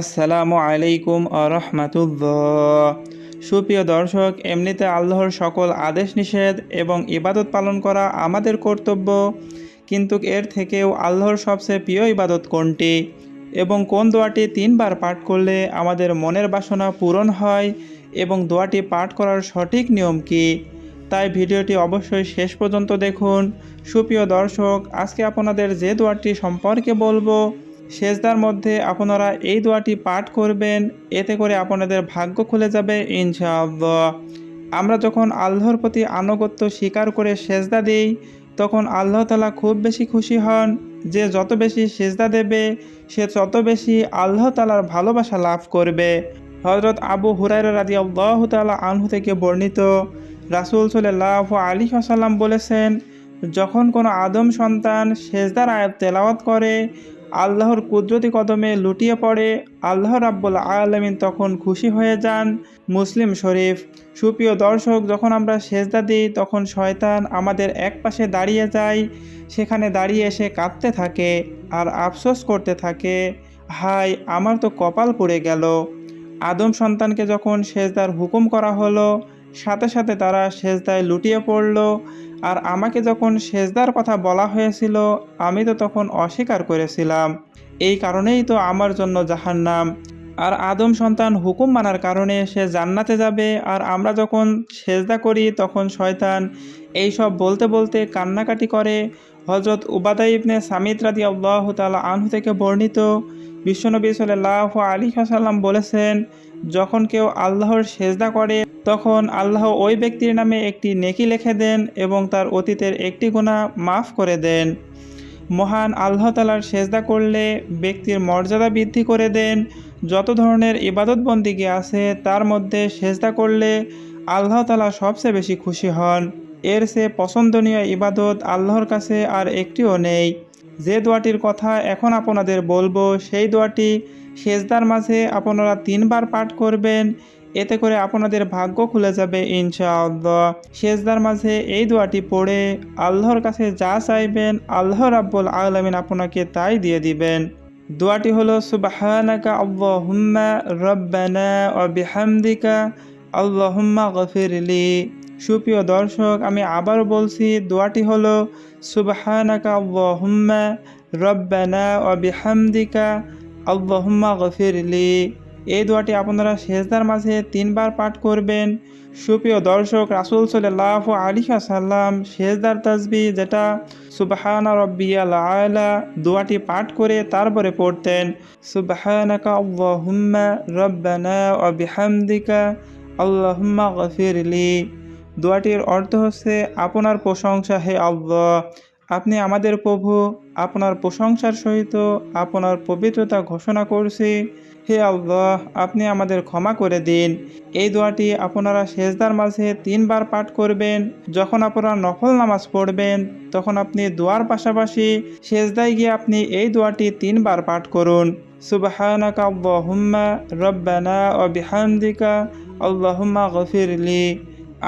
আসসালামু আলাইকুম আরহামাতুল্লাহ সুপ্রিয় দর্শক, এমনিতে আল্লাহর সকল আদেশ নিষেধ এবং ইবাদত পালন করা আমাদের কর্তব্য, কিন্তু এর থেকেও আল্লাহর সবচেয়ে প্রিয় ইবাদত কোনটি? এবং কোন দোয়াটি তিনবার পাঠ করলে আমাদের মনের বাসনা পূরণ হয় এবং দোয়াটি পাঠ করার সঠিক নিয়ম কি? তাই ভিডিওটি অবশ্যই শেষ পর্যন্ত দেখুন। সুপ্রিয় দর্শক, আজকে আপনাদের যে দোয়াটি সম্পর্কে বলব সেজদার মধ্যে আপনারা এই দোয়াটি পাঠ করবেন। এতে করে আপনাদের ভাগ্য খুলে যাবে, ইনশাআল্লাহ। আমরা যখন আল্লাহর প্রতি আনুগত্য স্বীকার করে সেজদা দিই, তখন আল্লাহ তালা খুব বেশি খুশি হন যে যত বেশি সেজদা দেবে, সে তত বেশি আল্লাহ তালার ভালোবাসা লাভ করবে। হজরত আবু হুরাইরা রাজি আল্লাহ আনহু থেকে বর্ণিত রাসুল সাল্লাহ আলী আসাল্লাম বলেছেন, যখন কোনো আদম সন্তান সেজদার আয়াত তেলাওয়াত করে আল্লাহর কুদরতি কদমে লুটিয়ে পড়ে, আল্লাহ রাব্বুল আলমিন তখন খুশি হয়ে যান। মুসলিম শরীফ, সুপ্রিয় দর্শক, যখন আমরা সেজদা দিই, তখন শয়তান আমাদের এক পাশে দাঁড়িয়ে যায়। সেখানে দাঁড়িয়ে এসে কাঁদতে থাকে আর আফসোস করতে থাকে হাই আমার তো কপাল পড়ে গেল। আদম সন্তানকে যখন সেজদার হুকুম করা হলো, সাথে সাথে তারা সেজদায় লুটিয়ে পড়ল। আর আমাকে যখন সেজদার কথা বলা হয়েছিল, আমি তো তখন অস্বীকার করেছিলাম। এই কারণেই তো আমার জন্য জাহান্নাম। আর আদম সন্তান হুকুম মানার কারণে সে জান্নাতে যাবে, আর আমরা যখন সেজদা করি, তখন শয়তান এই সব বলতে বলতে কান্নাকাটি করে। হজরত উবাদা ইবনে সামিদ রাদি আল্লাহ তালা আনহু থেকে বর্ণিত বিশ্বনবী সাল্লাহ আলী সাল্লাম বলেছেন, যখন কেউ আল্লাহর সেজদা করে তখন আল্লাহ ওই ব্যক্তির নামে একটি নেকি লিখে দেন এবং তার অতীতের একটি গুণা মাফ করে দেন। মহান আল্লাহ তালার সেজদা করলে ব্যক্তির মর্যাদা বৃদ্ধি করে দেন। যত ধরনের ইবাদত বন্দিগি আছে, তার মধ্যে সেজদা করলে আল্লাহ তালা সবচেয়ে বেশি খুশি হন। এর সে পছন্দনীয় ইবাদত আল্লাহর কাছে আর একটিও নেই। যে দোয়াটির কথা এখন আপনাদের বলব, সেই দোয়াটি সেজদার মাঝে আপনারা তিনবার পাঠ করবেন। এতে করে আপনাদের ভাগ্য খুলে যাবে, ইনশাআল্লাহ। সেজদার মাঝে এই দোয়াটি পড়ে, আল্লাহর কাছে যা চাইবেন, আল্লাহ রাব্বুল আলমিন আপনাকে তাই দিয়ে দিবেন। দোয়াটি হলো, সুবাহানাকা আল্লাহুম্মা রব্বানা ও বিহামদিকা আল্লাহুম্মা গফিরলি। সুপ্রিয় দর্শক, আমি আবারও বলছি, দোয়াটি হলো, সুবাহানাকা আল্লাহুম্মা রব্বানা ও বিহামদিকা আল্লাহুম্মা গফিরলি। এই দোয়াটি আপনারা সেজদার মাঝে তিনবার পাঠ করবেন। সুপ্রিয় দর্শক, রাসুল সাল্লাহ আলী সাল্লাম সেজদার তাজবি যেটা সুবাহানা রব্বিয়াল আলা দোয়াটি পাঠ করে তারপরে পড়তেন। সুবাহানাকা আল্লাহুম্মা রব্বানা ও বিহামদিকা আল্লাহুম্মা গফিরলি। দোয়াটির অর্থ হচ্ছে, আপনার প্রশংসা হে আল্লাহ। আপনি আমাদের প্রভু, আপনার প্রশংসার সহিত আপনার পবিত্রতা ঘোষণা করছি। হে আল্লাহ, আপনি আমাদের ক্ষমা করে দিন। এই দোয়াটি আপনারা সেজদার মাঝে তিনবার পাঠ করবেন। যখন আপনারা নফল নামাজ পড়বেন, তখন আপনি দোয়ার পাশাপাশি সেজদায় গিয়ে আপনি এই দোয়াটি তিনবার পাঠ করুন। সুবাহানাকা আল্লাহুম্মা রব্বানা ও বিহামদিকা আল্লাহুম্মা গফিরলি।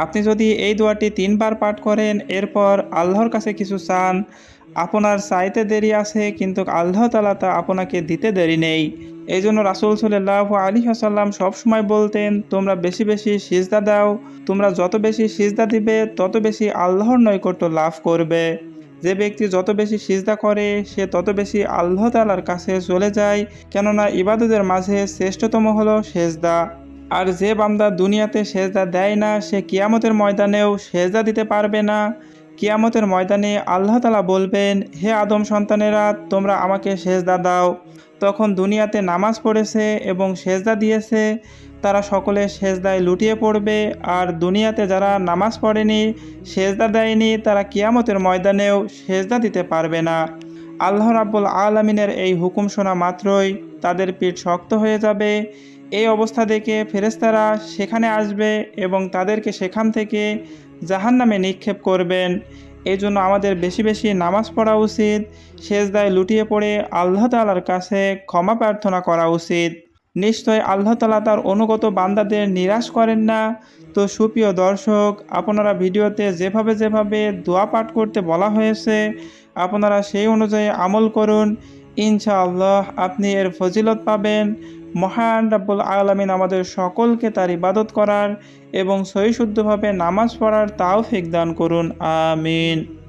আপনি যদি এই দোয়াটি তিনবার পাঠ করেন, এরপর আল্লাহর কাছে কিছু চান, আপনার চাইতে দেরি আছে, কিন্তু আল্লাহ তালা তা আপনাকে দিতে দেরি নেই। এই জন্য রাসুল সাল্লাহ আলী আসাল্লাম সবসময় বলতেন, তোমরা বেশি বেশি সিজদা দাও, তোমরা যত বেশি সিজদা দিবে, তত বেশি আল্লাহর নৈকট্য লাভ করবে। যে ব্যক্তি যত বেশি সিজদা করে, সে তত বেশি আল্লাহ তালার কাছে চলে যায়, কেননা ইবাদতের মাঝে শ্রেষ্ঠতম হলো সেজদা। আর যে বান্দা দুনিয়াতে সেজদা দেয় না, সে কিয়ামতের ময়দানেও সেজদা দিতে পারবে না। কিয়ামতের ময়দানে আল্লাহ তালা বলবেন, হে আদম সন্তানেরা, তোমরা আমাকে সেজদা দাও। তখন দুনিয়াতে নামাজ পড়েছে এবং সেজদা দিয়েছে। তারা সকলে সেজদায় লুটিয়ে পড়বে। আর দুনিয়াতে যারা নামাজ পড়েনি, সেজদা দেয়নি, তারা কিয়ামতের ময়দানেও সেজদা দিতে পারবে না। আল্লাহ রাব্বুল আলমিনের এই হুকুম শোনা মাত্রই তাদের পিঠ শক্ত হয়ে যাবে। এই অবস্থা দেখে ফেরেস্তারা সেখানে আসবে এবং তাদেরকে সেখান থেকে জাহান নামে নিক্ষেপ করবেন। এই জন্য আমাদের বেশি বেশি নামাজ পড়া উচিত, সেজদায় লুটিয়ে পড়ে আল্লাহ তালার কাছে ক্ষমা প্রার্থনা করা উচিত। নিশ্চয় আল্লাহ তালা তার অনুগত বান্দাদের নিরাশ করেন না। তো সুপ্রিয় দর্শক, আপনারা ভিডিওতে যেভাবে যেভাবে দোয়া পাঠ করতে বলা হয়েছে, আপনারা সেই অনুযায়ী আমল করুন। ইনশাআল্লাহ আপনি এর ফজিলত পাবেন। মহান রাব্বুল আলমিন আমাদের সকলকে তার ইবাদত করার এবং সহিশুদ্ধভাবে নামাজ পড়ার তাও দান করুন। আমিন।